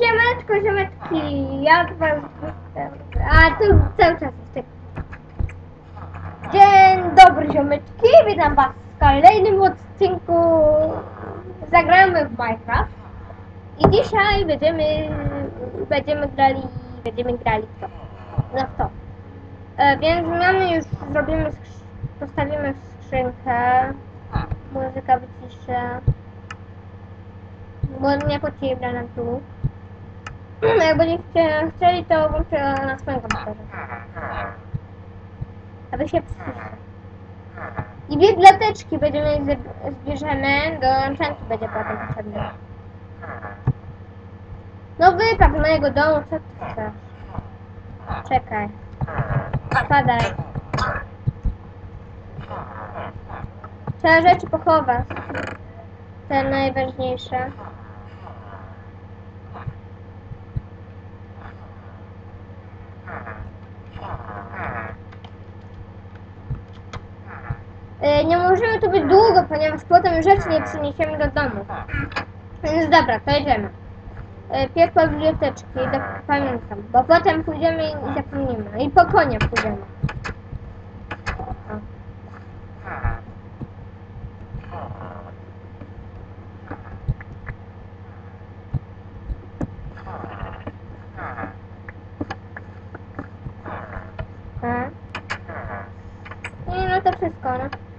Siemaneczko, ziomeczki, ja tu was. A tu cały czas jeszcze. Dzień dobry, ziomeczki, witam was w kolejnym odcinku Zagramy w Minecraft. I dzisiaj będziemy, będziemy grali, będziemy grali w to. No to. E, więc mamy już, zrobimy, postawimy skrzynkę. Muzyka wyciszę. Bo nie potrzebna nam tu. Jak będziecie chcieli, to włączę na swoim komputerze. Aby się przyciszyć. I biblioteczki będziemy zb- zbierzemy, do enchantu będzie potem potrzebne. No wypraw z mojego domu, co ty chcesz? Czekaj. Spadaj. Trzeba rzeczy pochować. Te najważniejsze. E, Nie możemy tu być długo, ponieważ potem rzeczy nie przyniesiemy do domu. Więc dobra, to jedziemy. E, Pierw po biblioteczki, pamiętam, bo potem pójdziemy i zapomnimy. I po konia pójdziemy. O. A? Nie, no to wszystko, no.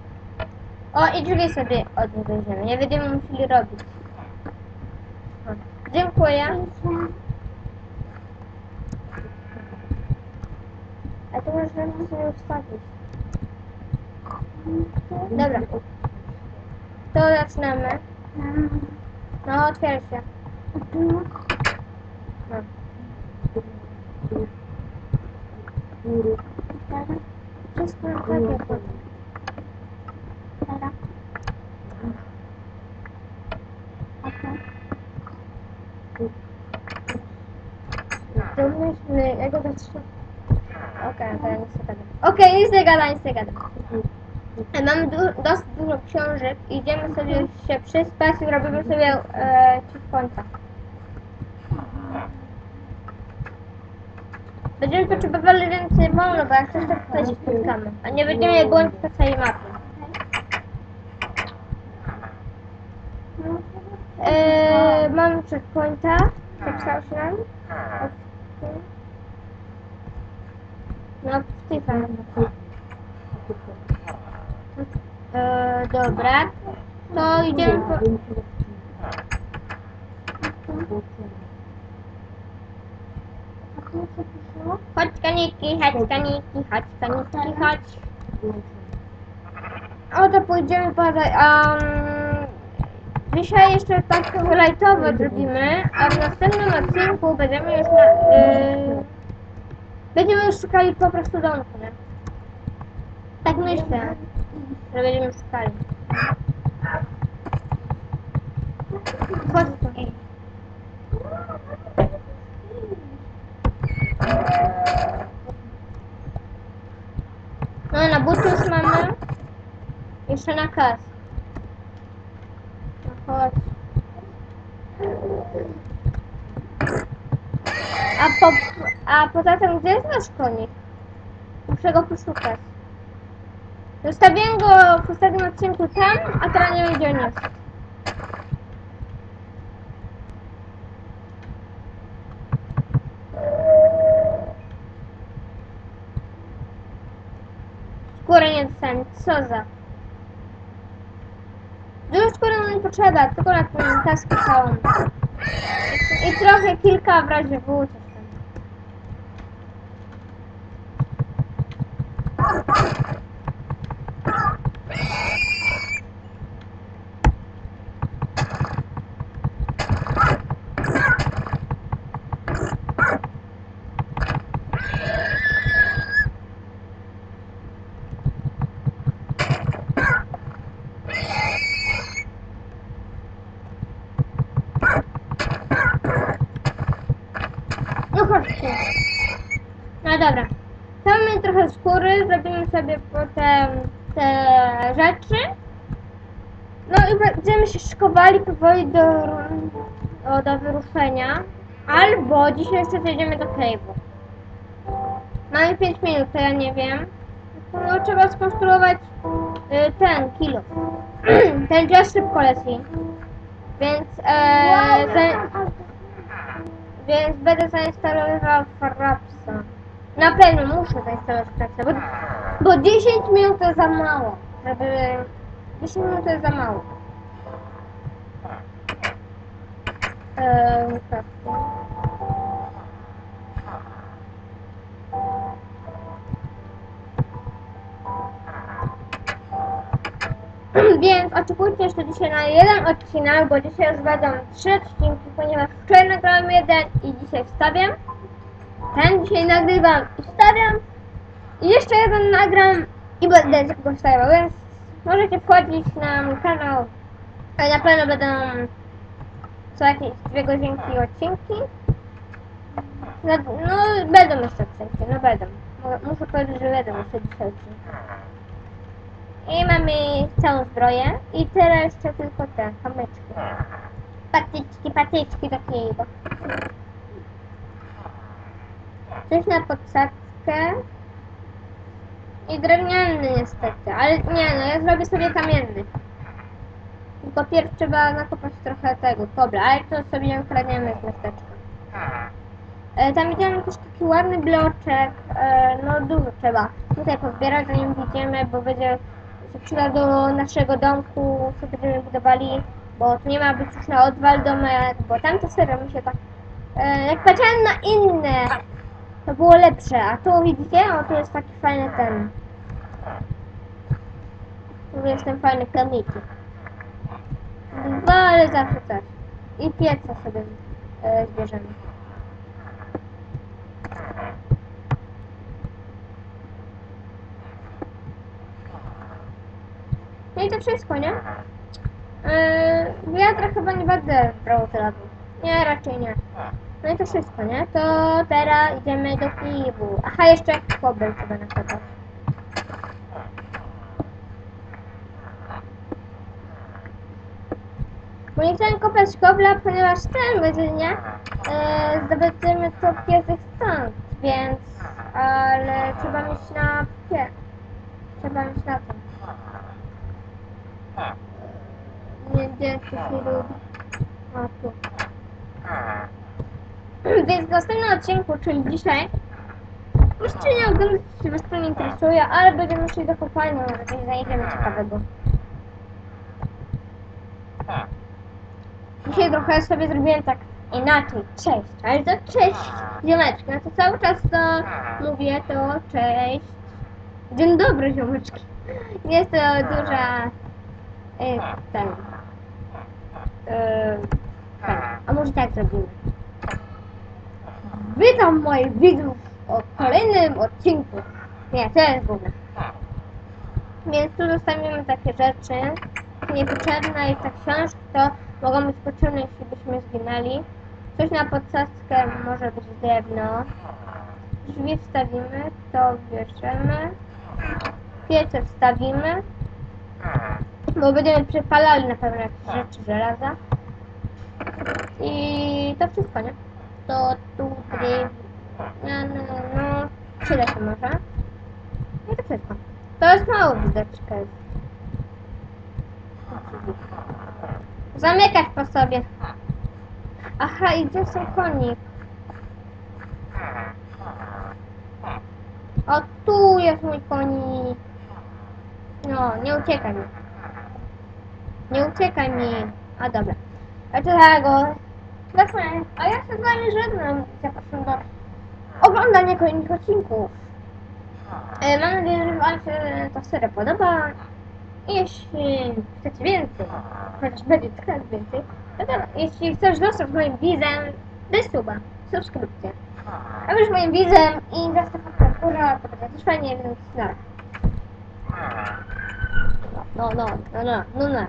O, i drzwi sobie odwrócimy. Nie będziemy musieli robić. Dziękuję. A to możemy sobie ustawić. Dobra. To zaczynamy. No, otwiera się. No. Wszystko na chlebie potem. To zatrzymam. Okej, to ja nie gadać. Okej, nic nie gada, nic nie. E, Mamy du- dosyć dużo książek, idziemy sobie się przyspać i robimy sobie e. Będziemy potrzebowali więcej wolno, bo jak coś to tutaj się spotkamy. A nie będziemy błądzić po całej mapie. E, mamy checkpointa. Zapisał się nam? Okej. No, Stefan. E, dobra. To idziemy po... Chodź kaniki, chodź kaniki, chodź kaniki, chodź. O, to pójdziemy po... Um, dzisiaj jeszcze tak lightowo zrobimy, a w następnym odcinku będziemy już na... Yy, będziemy szukali po prostu domku, nie? Tak myślę, że będziemy szukali. Chodź tu. No, na butus mamy. Jeszcze na kas. No chodź. A, po, a poza tym, gdzie jest nasz konik? Muszę go poszukać. Zostawiłem go w ostatnim odcinku tam, a teraz nie wiem gdzie on jest. Skóry nie dostałem, co za... Dużo skóry nam nie potrzeba, tylko na tą taskę całą. I, trochę kilka w razie W Ha ha ha! Mamy trochę skóry, zrobimy sobie potem te rzeczy. No i będziemy się szykowali powoli do, o, do wyruszenia. Albo dzisiaj jeszcze zejdziemy do cave'u. Mamy 5 minut, to ja nie wiem. No trzeba skonstruować y, ten kilo. ten just szybko leci. Więc, e, za, więc będę zainstalował Frapsa. Na pewno muszę zainstalować Frapsa, bo, bo 10 minut to za mało. Żeby... 10 minut to za mało. Eee, Frapsa. Więc oczekujcie jeszcze dzisiaj na jeden odcinek, bo dzisiaj już będą trzy odcinki, ponieważ wczoraj nagrałem jeden i dzisiaj wstawiam. Ten dzisiaj nagrywam i wstawiam. I jeszcze jeden nagram i będę go wstawiał, więc możecie wchodzić na mój kanał. Ale na pewno będą co jakieś dwie godzinki odcinki. No, no będą jeszcze odcinki, no będą. Mu- Muszę powiedzieć, że będą jeszcze dzisiaj odcinki. I mamy całą zbroję. I teraz jeszcze tylko te kamyczki. Patyczki, patyczki takiego. Coś na podsadzkę. I drewniany niestety, ale nie no, ja zrobię sobie kamienny. Tylko pierw trzeba nakopać trochę tego, kobla, ale to sobie ukradniemy z miasteczka. E, tam widziałem też taki ładny bloczek, e, no dużo trzeba tutaj pozbierać zanim widzimy, bo będzie się przyda do naszego domku, co będziemy budowali, bo tu nie ma być już na odwal domek, bo tamte serio mi się tak, e, jak patrzyłem na inne, to było lepsze, a tu widzicie, o tu jest taki fajny ten, tu jest ten fajny kamiki. Dwa, ale zawsze coś. I pieca sobie e, zbierzemy. No i to wszystko, nie? Yy, chyba nie będę brał tyle. Nie, raczej nie. No i to wszystko, nie? To teraz idziemy do piwu. Aha, jeszcze kobel trzeba nakopać. Bo nie chciałem kopać kobla, ponieważ ten będzie, nie? Yy, zdobędziemy to piesek stąd, więc... Ale trzeba mieć na pie... Trzeba mieć na to. Nie wiem, co się robi. O, tu. Więc w następnym odcinku, czyli dzisiaj, jeszcze nie oglądać, czy was to nie interesuje, ale będziemy szli do kopalni, może coś znajdziemy ciekawego. Dzisiaj trochę sobie zrobiłem tak inaczej. Cześć, ale to cześć, ziomeczki. No to cały czas to mówię to cześć. Dzień dobry, ziomeczki. Jest to duża E, ten. E, ten. A może tak zrobimy. Witam moich widzów w kolejnym odcinku. Nie, to jest ogóle. Więc tu zostawimy takie rzeczy niepotrzebne i te książki to mogą być potrzebne, jeśli byśmy zginęli. Coś na podsadzkę może być drewno. Drzwi wstawimy, to bierzemy. Piece wstawimy. Bo będziemy przepalali na pewno jakieś rzeczy żelaza. I to wszystko, nie? To tu, no, no, no, przyda się może. To wszystko. To jest mało widoczka. Zamykać po sobie. Aha, i gdzie są konik? O, tu jest mój konik. No, nie uciekaj mi. Nie uciekaj mi. A dobra. A tego. Zacznę. A ja się z wami żegnam. Zapraszam do oglądania kolejnych odcinków. E, mam nadzieję, że wam się ta seria podoba. Jeśli chcecie więcej, chociaż będzie trochę więcej, to tak, jeśli chcesz zostać moim widzem, daj suba, subskrypcję. A już moim widzem i łapkę w to będzie też fajnie, więc no. No, no, no, no, no, no.